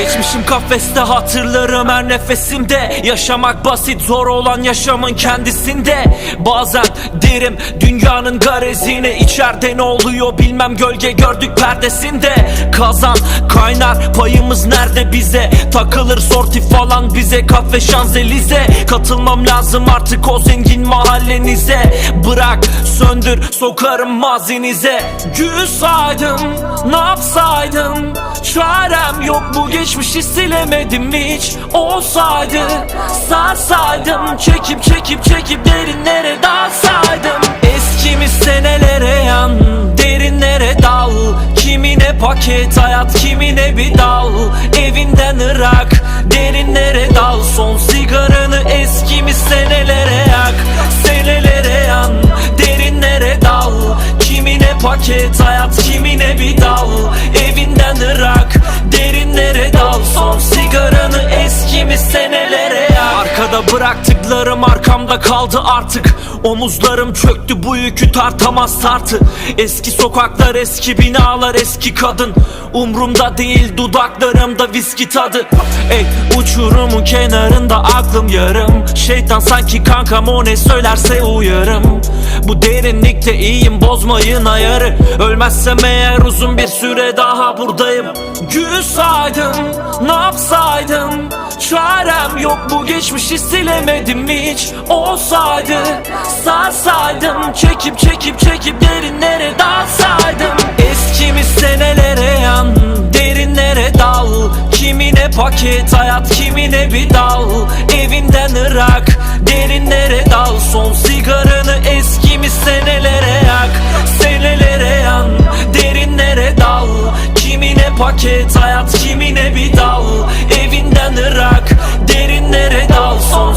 Geçmişim kafeste hatırlarım her nefesimde. Yaşamak basit zor olan yaşamın kendisinde. Bazen derim dünyanın garezine. İçeride ne oluyor bilmem gölge gördük perdesinde. Kazan kaynar payımız nerede bize? Takılır sorti falan bize kafe şanzelize. Katılmam lazım artık o zengin mahallenize. Bırak söndür sokarım mazinize. Gül saydım ne Çarem yok bu geçmişi silemedim hiç? Olsaydı sarsaydım. Çekip çekip çekip derinlere dalsaydım. Eskimiz senelere yan Derinlere dal. Kimine paket hayat kimine bir dal. Evinden ırak Derinlere dal. Son sigaranı eskimiz senelere yak. Senelere yan Derinlere dal. Kimine paket hayat kimine bir dal. Evinden ırak Bıraktıklarım arkamda kaldı artık. Omuzlarım çöktü bu yükü tartamaz tartı. Eski sokaklar eski binalar eski kadın. Umrumda değil dudaklarımda viski tadı. Ey uçurumun kenarında aklım yarım. Şeytan sanki kankam o ne söylerse uyarım Bu derinlikte iyiyim bozmayın ayarı. Ölmezsem eğer uzun bir süre daha buradayım. Gül saydım ne yapsaydım? Çarem yok bu geçmişi silemedim hiç. Olsaydı sarsaydım. Çekip çekip çekip derinlere dalsaydım. Eskimiz senelere yan Derinlere dal. Kimine paket hayat kimine bir dal. Evinden ırak Derinlere dal. Son sigaranı eskimiz paket Hayat kimine bir dal? Evinden ırak Derinlere dal. Son